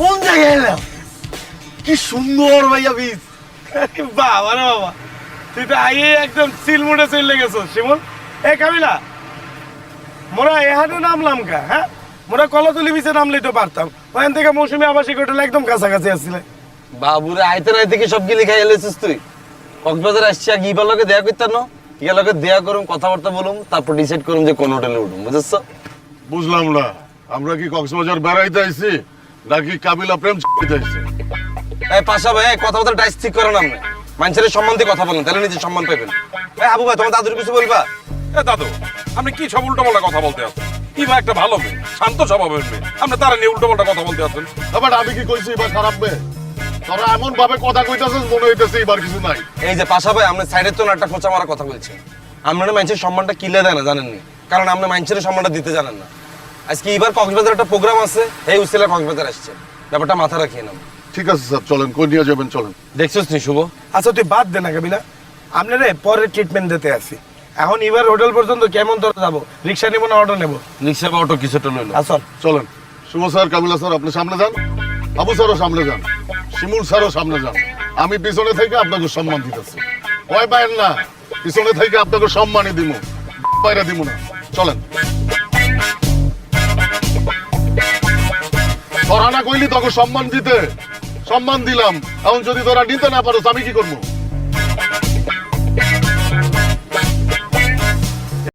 কোন জায়গায় এলাম কি সুন্দর ভাইয়া বীজ। বাবা রে বাবা। তুই তো আগে একদম চলে গেছো, শিমুল। এ, কাবিলা। মোরা নামলাম কা হ্যাঁ? মোরা কলাতলি বিচে নামলেই তো পারতাম। ওখান থেকে মৌসুমি আবাসিক হোটেল একদম কাছাকাছি আসছিলে। বাবুরে, আইতে না আইতে কি সব গিলি খাই এলেছিস তুই? কক্সবাজার আসছি আর গিবার লগে দেয়া করতাম না? ইয়া লগে দেয়া করুম, কথাবার্তা বলুম, তারপর ডিসাইড করুম যে কোন হোটেলে উঠুম, বুঝেছ? বুঝলাম না। আমরা কি কক্সবাজার বেড়াইতে আইছি নাকি কাবিলা প্রেম আইছি? এই পাশা ভাই এই কথাবার্তা ডাইস ঠিক করেন আপনি। মানুষের সম্মান দিয়ে কথা বলেন তাহলে নিজে সম্মান পাবেন এই আবু ভাই তোমার দাদুর কিছু বলবা? এ দাদু আপনি কি সব উল্টো পাল্টা কথা বলতে আছেন? ইবা একটা ভালো মেয়ে শান্ত স্বভাবের মেয়ে। আপনি তারা নিয়ে উল্টো পাল্টা কথা বলতে আছেন? আবার আমি কি কইছি এবার খারাপ মেয়ে? তোরা এমন ভাবে কথা কইতাছিস মনে হইতেছে এবার কিছু নাই। এই যে পাশা ভাই আপনি সাইডের তো একটা খোঁচা মারা কথা বলছেন আপনারা মানুষের সম্মানটা কিলে দেয় না জানেননি? কারণ আপনি মানুষের সম্মানটা দিতে জানেন না। আজকে এবার কক্সবাজার একটা প্রোগ্রাম আছে। এই উসিলা কক্সবাজার আসছে। ব্যাপারটা মাথা রাখিয়ে নাও। ঠিক আছে স্যার চলেন কই নিয়ে যাবেন চলেন। দেখছিস নি শুভ? আচ্ছা তুই বাদ দে না কাবিলা আপনারে পরে ট্রিটমেন্ট দিতে আসি। এখন এবার হোটেল পর্যন্ত কেমন তোর যাব? রিক্সা নেব না অটো নেব? রিক্সা বা অটো কিছুটা লইলো। আসল চলেন। শুভ স্যার কাবিলা স্যার আপনি সামনে যান। আবু স্যারও সামনে যান। শিমুল স্যারও সামনে যান। আমি পিছনে থেকে আপনাকে সম্মান দিতেছি। ভয় পায়েন না। পিছনে থেকে আপনাকে সম্মানই দিব বাইরে দিব না। চলেন। কইলি তোকে সম্মান দিতে। সম্মান দিলাম। এখন যদি তোরা নিতে না পারো আমি কি করব?